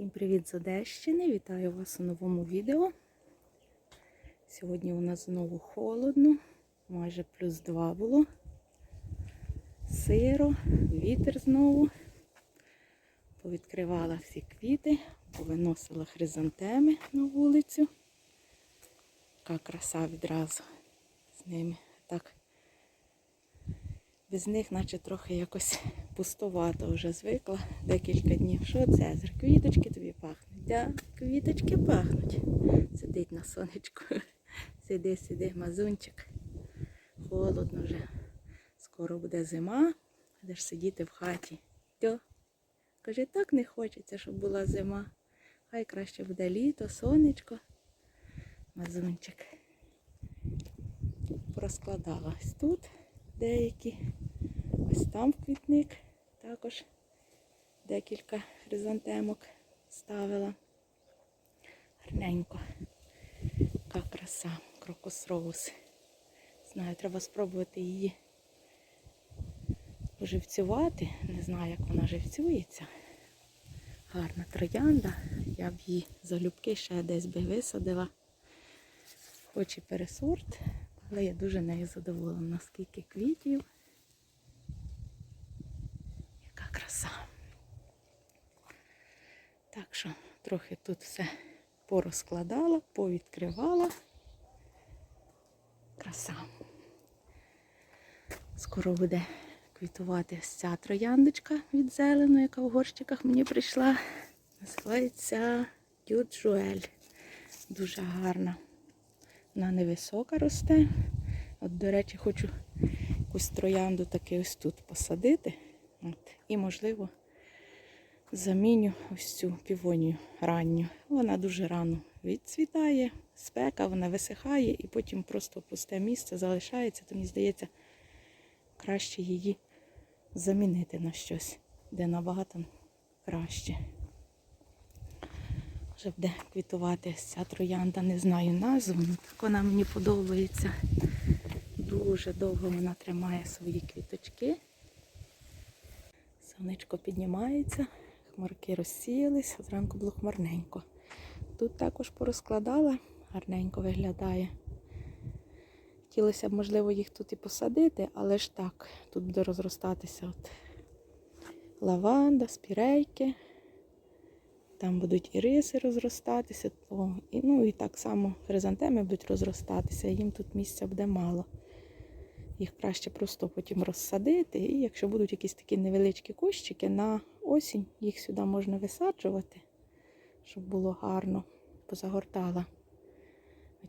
Всім привіт з Одещини! Вітаю вас у новому відео. Сьогодні у нас знову холодно, майже плюс 2 було. Сиро, вітер знову. Повідкривала всі квіти, повиносила хризантеми на вулицю. Така краса відразу з ними. Так, без них, наче трохи якось пустовато вже звикла декілька днів. Що це? Квіточки тобі пахнуть? Да, квіточки пахнуть. Сидить на сонечку. Сиди, сиди, мазунчик. Холодно вже. Скоро буде зима, будеш сидіти в хаті. Тьо. Каже, так не хочеться, щоб була зима. Хай краще буде літо, сонечко. Мазунчик. Порозкладала ось тут деякі. Ось там квітник. Також декілька хризантемок ставила. Гарненько. Яка краса, крокус роуз. Знаю, треба спробувати її поживцювати. Не знаю, як вона живцюється. Гарна троянда. Я б її залюбки ще десь би висадила. Хоч і пересорт, але я дуже нею задоволена, скільки квітів. Яка краса. Так що трохи тут все порозкладала, повідкривала. Краса. Скоро буде квітувати ось ця трояндочка від зелену, яка в горщиках мені прийшла. Називається Дюджуель. Дуже гарна. Вона невисока росте. От, до речі, хочу якусь троянду таки ось тут посадити. От. І, можливо, заміню ось цю півонію ранню. Вона дуже рано відцвітає, спека, вона висихає і потім просто пусте місце залишається, то мені здається, краще її замінити на щось, де набагато краще. Вже буде квітувати ця троянда, не знаю назву, але так вона мені подобається. Дуже довго вона тримає свої квіточки. Сонечко піднімається, хмарки розсіялись, зранку було хмарненько. Тут також порозкладала, гарненько виглядає. Хотілося б, можливо, їх тут і посадити, але ж так, тут буде розростатися от лаванда, спірейки. Там будуть і риси розростатися, о, і, ну і так само хризантеми будуть розростатися, їм тут місця буде мало. Їх краще просто потім розсадити. І якщо будуть якісь такі невеличкі кущики, на осінь їх сюди можна висаджувати, щоб було гарно. Позагортала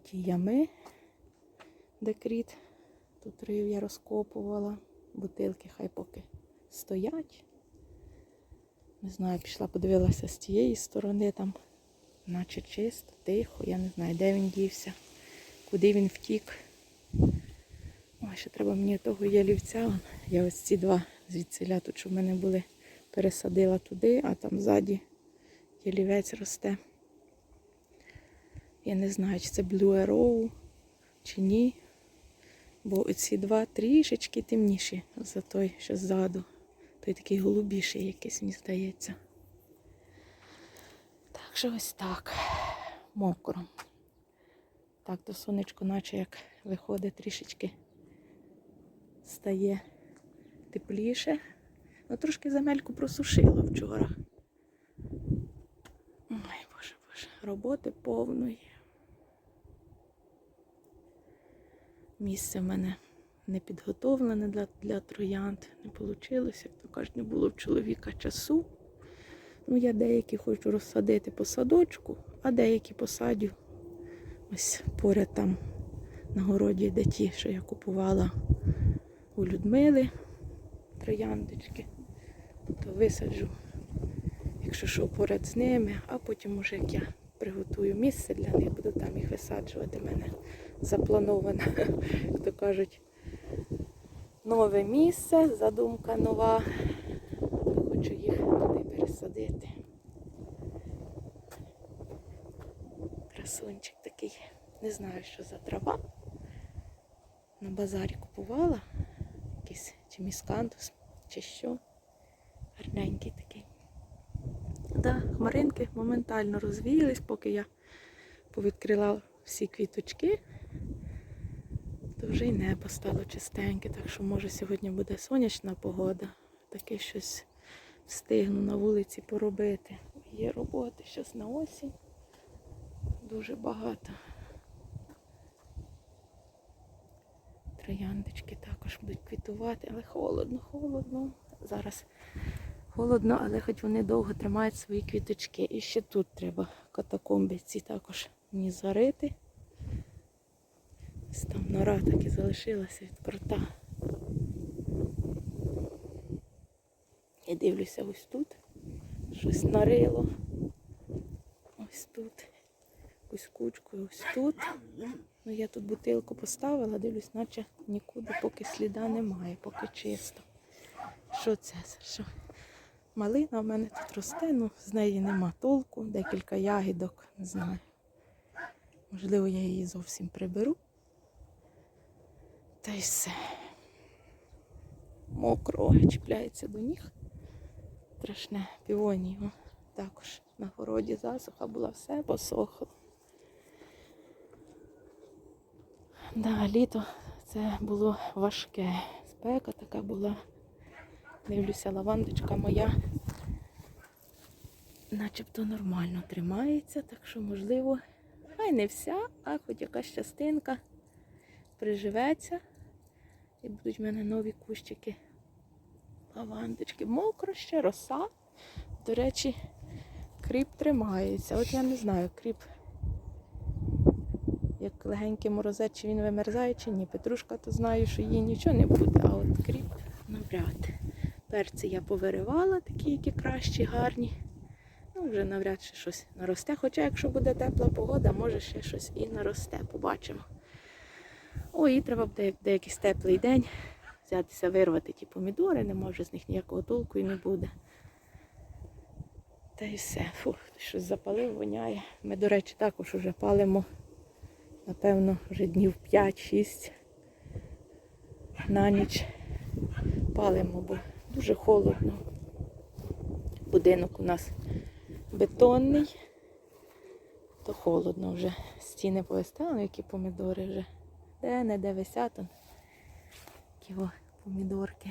ті ями, де кріт. Тут рив я розкопувала. Бутилки хай поки стоять. Не знаю, пішла, подивилася з тієї сторони, там, наче чисто, тихо. Я не знаю, де він дівся, куди він втік. Ой, ще треба мені того ялівця. Я ось ці два звідсиля тут, що в мене були, пересадила туди, а там ззаді ялівець росте. Я не знаю, чи це Blue Arrow, чи ні. Бо оці два трішечки темніші за той, що ззаду. Той такий голубіший якийсь, мені здається. Так що ось так. Мокро. Так, то сонечко, наче як виходить трішечки стає тепліше. Ну, трошки земельку просушила вчора. Ой, боже, боже, роботи повної. Місце в мене не підготовлене для, для троянд. Не вийшло, як то кажуть, не було в чоловіка часу. Ну, я деякі хочу розсадити по садочку, а деякі посадю ось поряд там на городі, де ті, що я купувала у Людмили трояндочки, то висаджу, якщо що, поряд з ними, а потім, може, як я приготую місце для них, буду там їх висаджувати. У мене заплановано, як то кажуть, нове місце, задумка нова. Хочу їх туди пересадити. Красунчик такий. Не знаю, що за трава. На базарі купувала якийсь чи міскантус, чи що. Гарненький такий. Да, хмаринки моментально розвіялись, поки я повідкрила всі квіточки, то вже й небо стало чистеньке, так що може сьогодні буде сонячна погода. Таке щось встигну на вулиці поробити. Є роботи зараз на осінь. Дуже багато. Трояндочки також будуть квітувати, але холодно, холодно. Зараз холодно, але хоч вони довго тримають свої квіточки. І ще тут треба катакомби ці також мені зарити. Ось там нора так і залишилася від крота. Я дивлюся ось тут. Щось нарило. Ось тут. Якусь кучку ось тут. Ну, я тут бутилку поставила, дивлюсь, наче нікуди поки сліда немає, поки чисто. Що це? Що? Малина в мене тут росте, ну з неї нема толку, декілька ягідок, не знаю. Можливо, я її зовсім приберу. Та й все. Мокро чіпляється до ніг. Страшне півонії. о, Також на городі засуха була, все посохло. Да, літо це було важке. Спека така була. Дивлюся, лавандочка моя начебто нормально тримається, так що, можливо, хай не вся, а хоч якась частинка приживеться. І будуть в мене нові кущики лавандочки. Мокро ще, роса. До речі, кріп тримається. От я не знаю, кріп як легенький морозець, чи він вимерзає, чи ні. Петрушка, то знаю, що їй нічого не буде, а от кріп навряд. Перці я повиривала, такі, які кращі, гарні. Ну, вже навряд чи щось наросте. Хоча, якщо буде тепла погода, може ще щось і наросте, побачимо. О, і треба буде де теплий день взятися, вирвати ті помідори, нема вже з них ніякого толку і не буде. Та й все. Фу, щось запалив, воняє. Ми, до речі, також вже палимо, напевно, вже днів 5-6 на ніч палимо, бо дуже холодно. Будинок у нас бетонний, то холодно вже. Стіни повиставили, які помідори вже. Де не де висять. он Такі помідорки.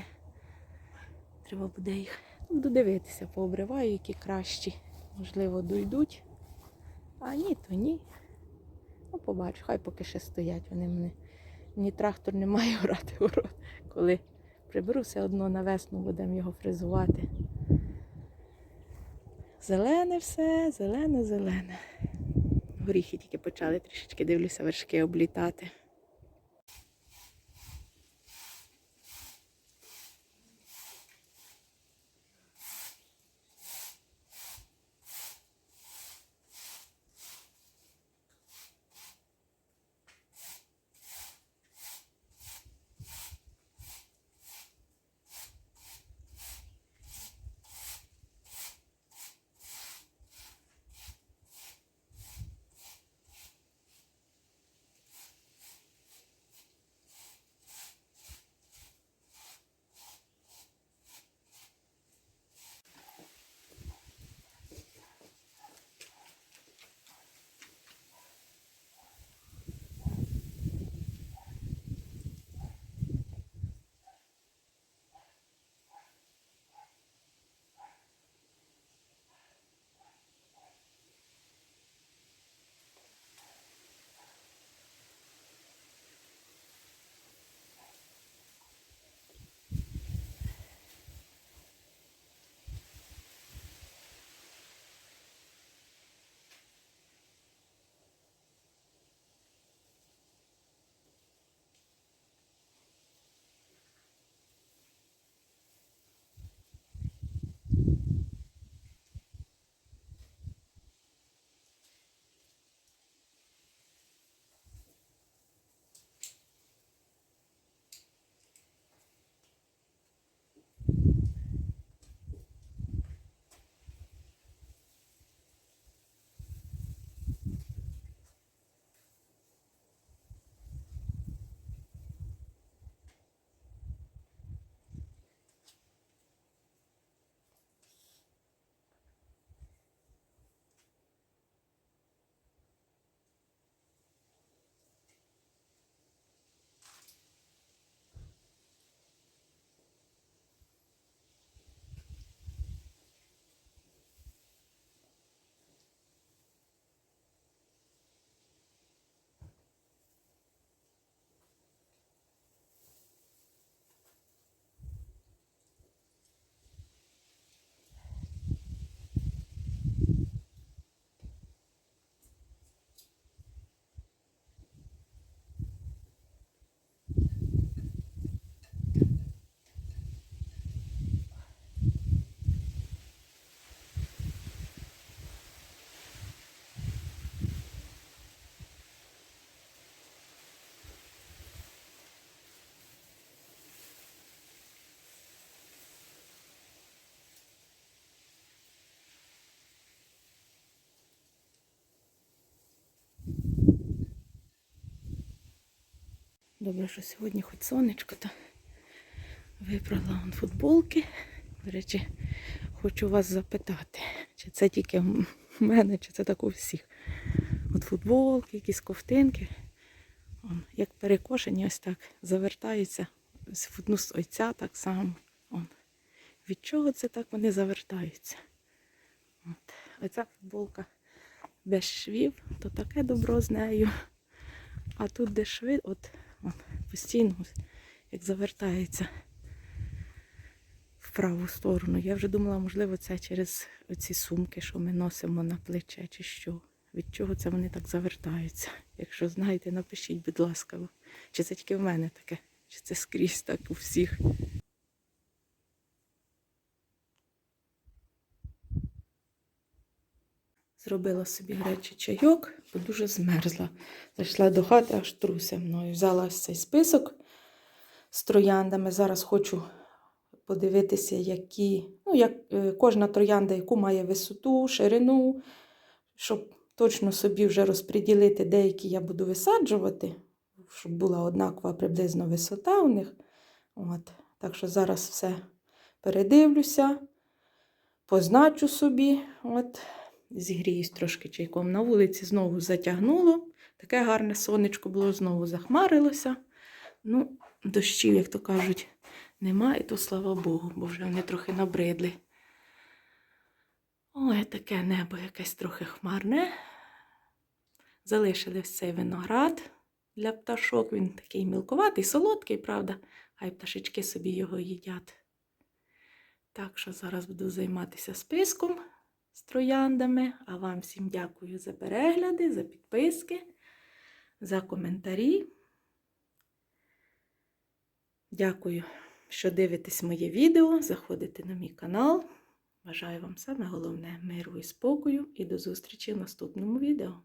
Треба буде їх. Ну, Буду дивитися, пообриваю, які кращі. Можливо, дойдуть. А ні, то ні. Ну, побачу, хай поки ще стоять. Вони. Мені трактор не має орати город. Коли приберу, все одно на весну будемо його фризувати. Зелене все, зелене, зелене. Горіхи тільки почали трішечки, дивлюся, вершки облітати. Добре, що сьогодні хоч сонечко, то вибрала он футболки. До речі, хочу вас запитати, чи це тільки в мене, чи це так у всіх. От футболки, якісь ковтинки, он, як перекошені, ось так завертаються одну з ойця так само. Он. Від чого це так вони завертаються? От. Оця футболка без швів, то таке добро з нею. А тут де шви, от постійно як завертається в праву сторону. Я вже думала, можливо, це через оці сумки, що ми носимо на плече, чи що. Від чого це вони так завертаються? Якщо знаєте, напишіть, будь ласка, чи це тільки в мене таке, чи це скрізь так у всіх. Зробила собі гарячий чайок, бо дуже змерзла. Зайшла до хати, аж труся мною. Взяла ось цей список з трояндами. Зараз хочу подивитися, які, ну, як е, кожна троянда, яку має висоту, ширину, щоб точно собі вже розподілити, деякі я буду висаджувати, щоб була однакова приблизно висота у них. От. Так що зараз все передивлюся, позначу собі. От. Зігріюсь трошки чайком на вулиці, знову затягнуло. Таке гарне сонечко було, знову захмарилося. Ну, дощів, як то кажуть, немає, то слава Богу, бо вже вони трохи набридли. Ой, таке небо якесь трохи хмарне. Залишили цей виноград для пташок. Він такий мілкуватий, солодкий, правда, хай пташечки собі його їдять. Так що зараз буду займатися списком з трояндами. А вам всім дякую за перегляди, за підписки, за коментарі. Дякую, що дивитесь моє відео, заходите на мій канал. Бажаю вам саме головне миру і спокою і до зустрічі в наступному відео.